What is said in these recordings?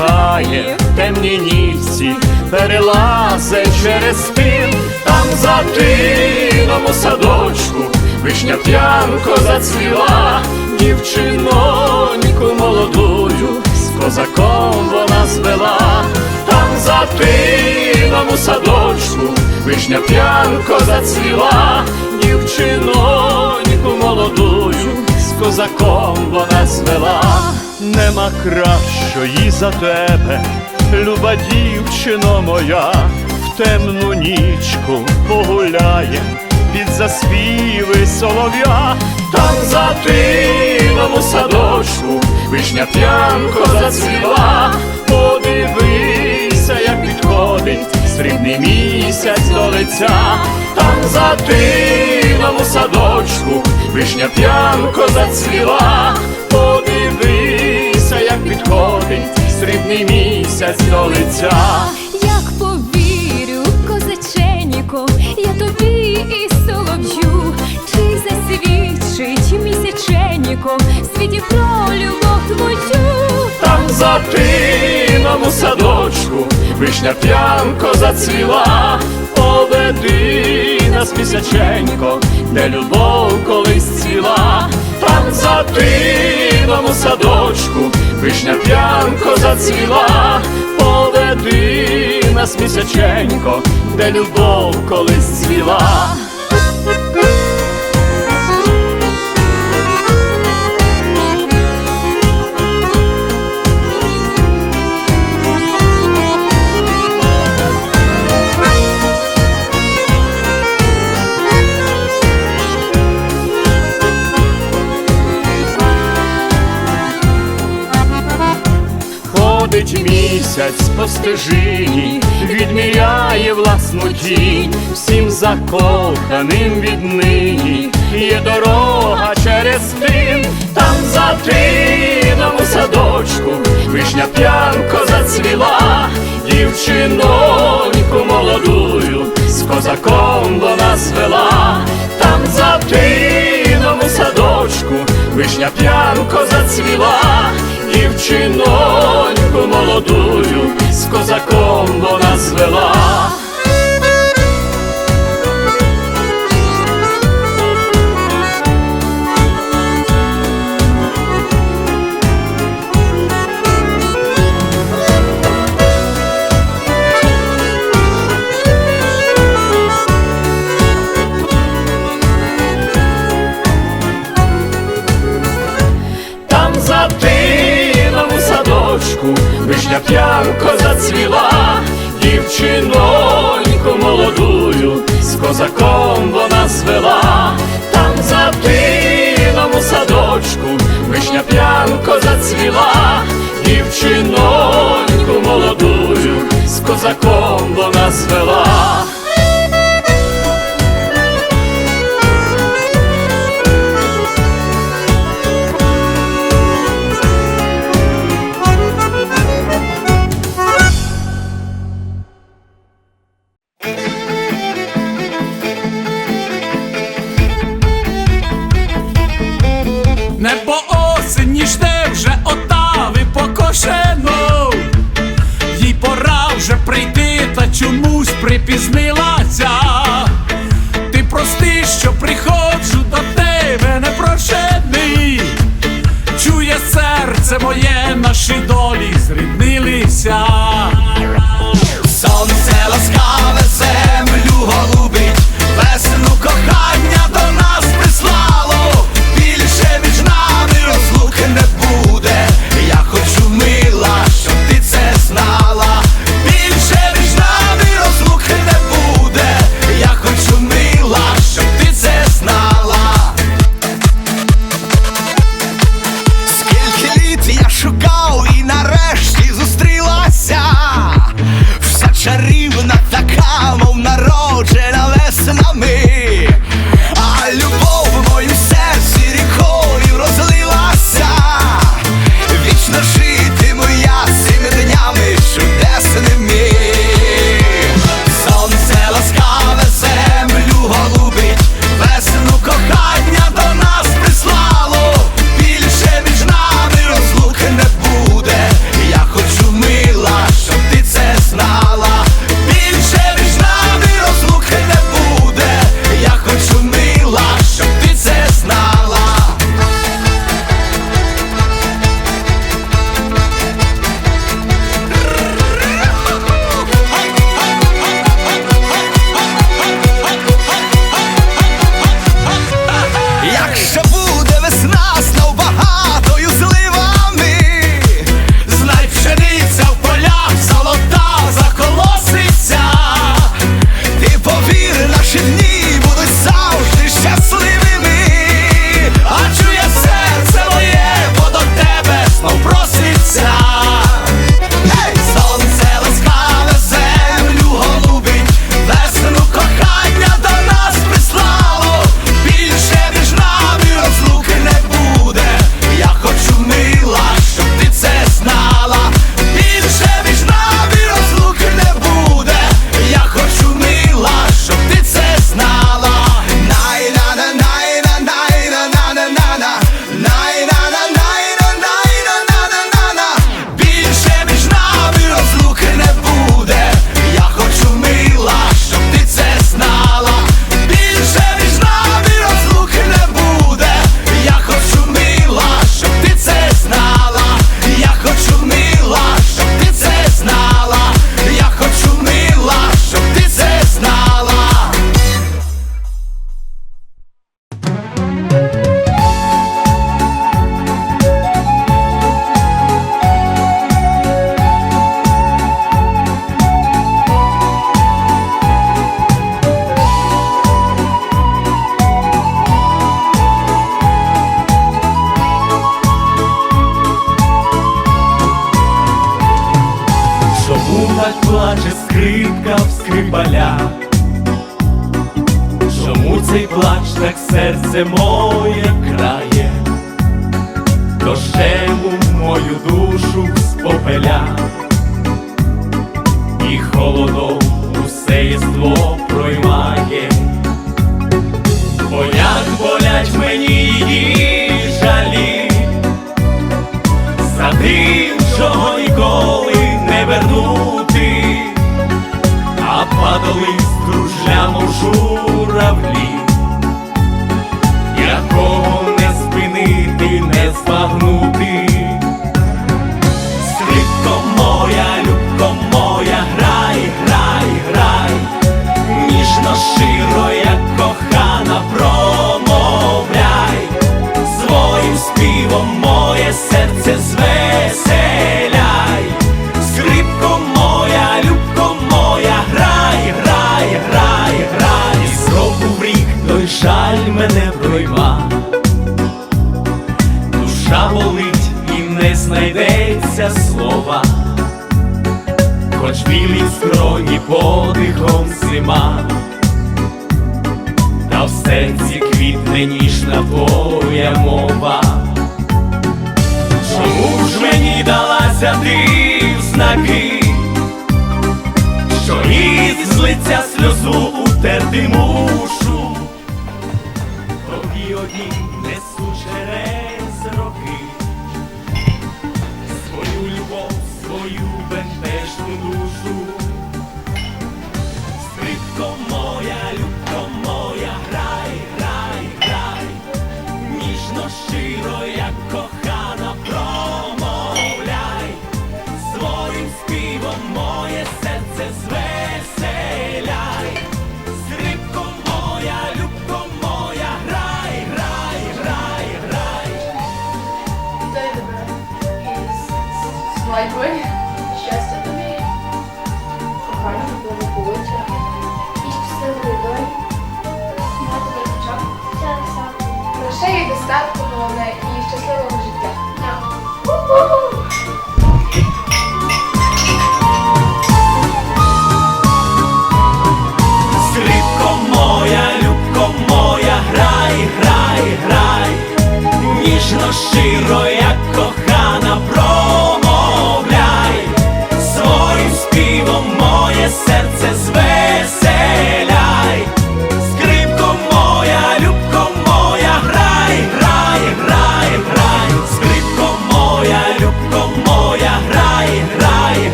шукає в темній нічці, перелазе через тин, там за тином у садочку, вишня п'янко зацвіла, дівчиноньку молодую, з козаком вона звела, там за тином у садочку, вишня п'янко зацвіла, дівчиноньку молодую, козаком вона звела, нема кращої за тебе, люба дівчино моя, в темну нічку погуляєм під заспіви солов'я, там за тином у садочку, вишня п'янко зацвіла, подивися, як підходить срібний місяць до лиця, там за тином у садочку, вишня п'янко зацвіла, подивися, як підходить срібний місяць до лиця. Як повірю, козаченіко, я тобі і солов'ю, чи засвідчить місяченіко світі про любов твою. Там за тином у садочку вишня п'янко зацвіла, поведи нас місяченько, де любов колись ціла, там за тином у садочку вишня п'янко зацвіла, поведи нас місяченько, де любов колись цвіла. По стежині, відміряє власну тінь, всім закоханим віднині. Є дорога через тин, там за тином у садочку, вишня п'янко зацвіла, дівчиноньку молодую, з козаком вона звела, там за тином у садочку, вишня п'янко зацвіла, дівчиноньку молодую, з козаком вона звела. Дівчиноньку молодую, з козаком вона звела, там за тином у садочку вишня п'янко зацвіла, дівчиноньку молодую, з козаком вона звела. Болять мені її жалі, за тим, чого ніколи не вернути, а падали з дружля журавлі, хоч білі скроні подихом зима, та в серці квітне ніжна твоя мова. Чому ж мені далася ти в знаки, що із лиця сльозу утерти мушу? Щасливого життя. Скрипко моя, любко моя, грай, грай, грай, ніжно щиро, як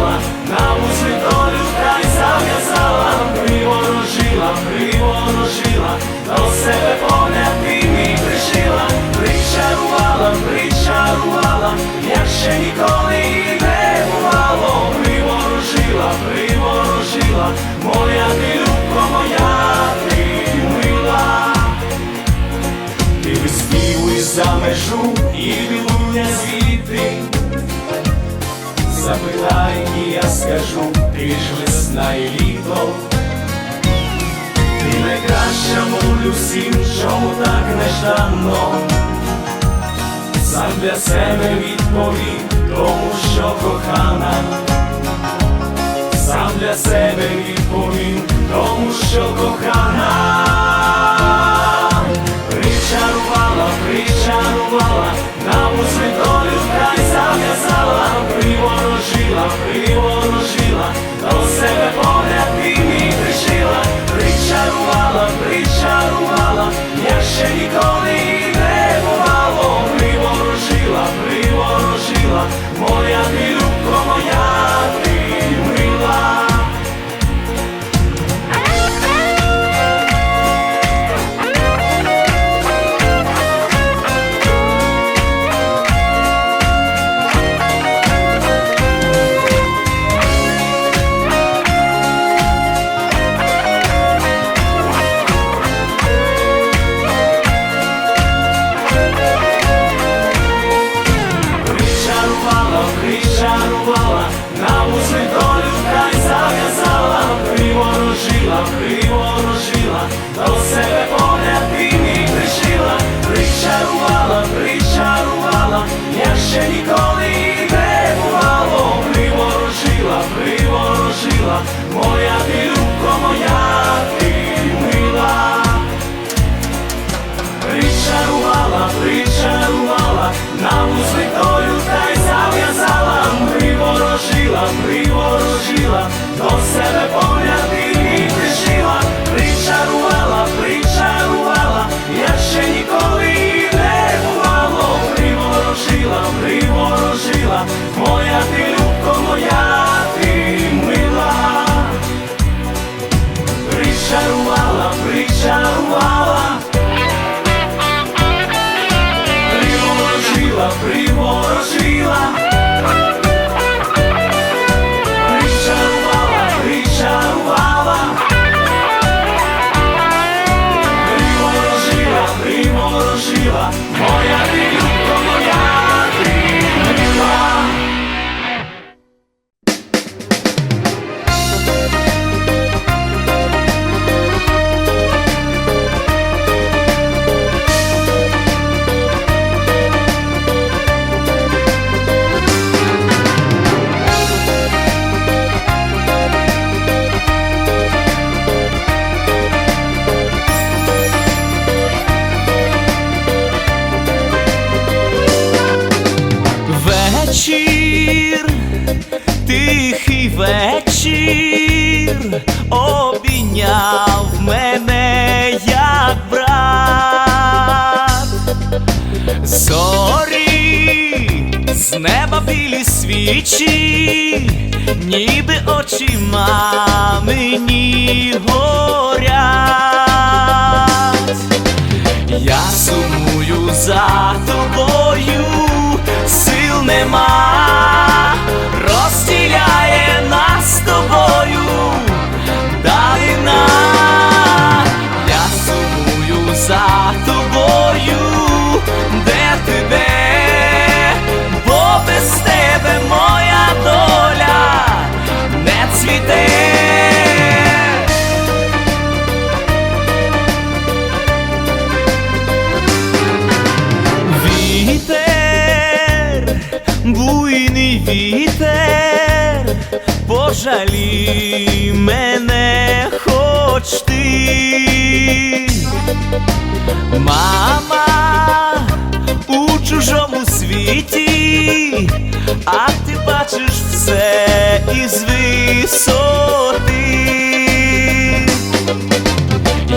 причарувала, на вузли долю та й зав'язала, приворожила, приворожила, до себе погляд ти мій пришила, причарувала, причарувала, як ще ніколи не бувало, приворожила, приворожила, моя ти любко, моя ти мила. Ти виспівуй за межу і вилуня питанні я скажу, ти ж весна і літо, ти найкраща, мовлю всім, чому так нежданно, сам для себе відповів, тому що кохана, сам для себе відповім, тому що кохана. Причарувала, причарувала, на у вічі, ніби очі мамині горять, я сумую за тобою. Мене хоч ти, мама у чужому світі, а ти бачиш все із висоти.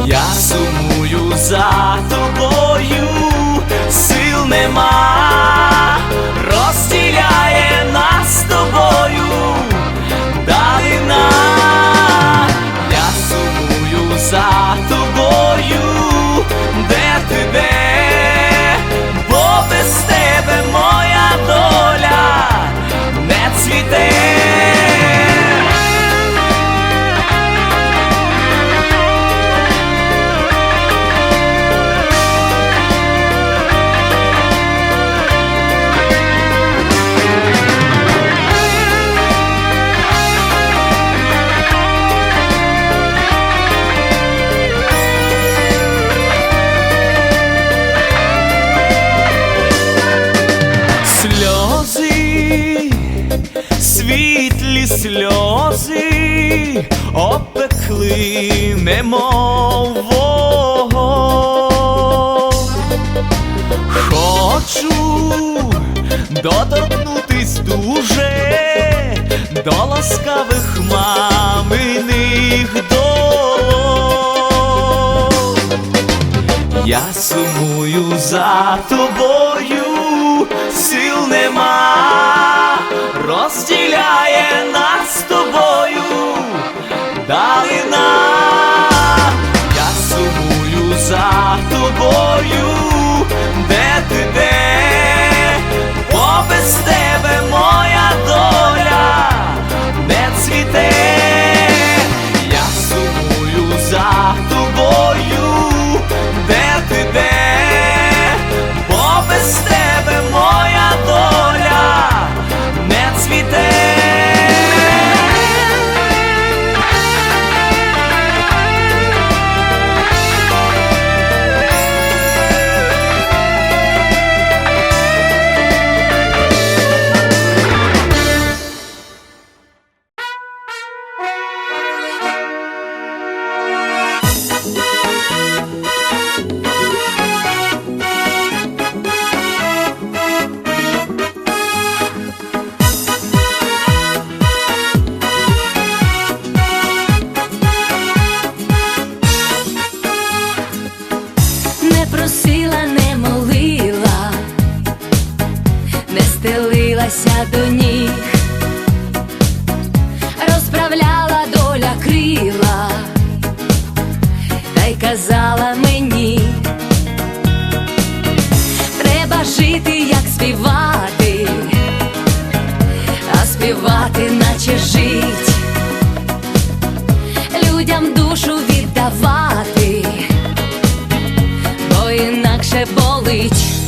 Я сумую за тобою, сил нема. te доторкнутись дуже до ласкавих маминих долонь. Я сумую за тобою, сил нема, розділяє нас з тобою далина. Я сумую за тобою, де ти де, без тебе моя доля не цвіте. Beach.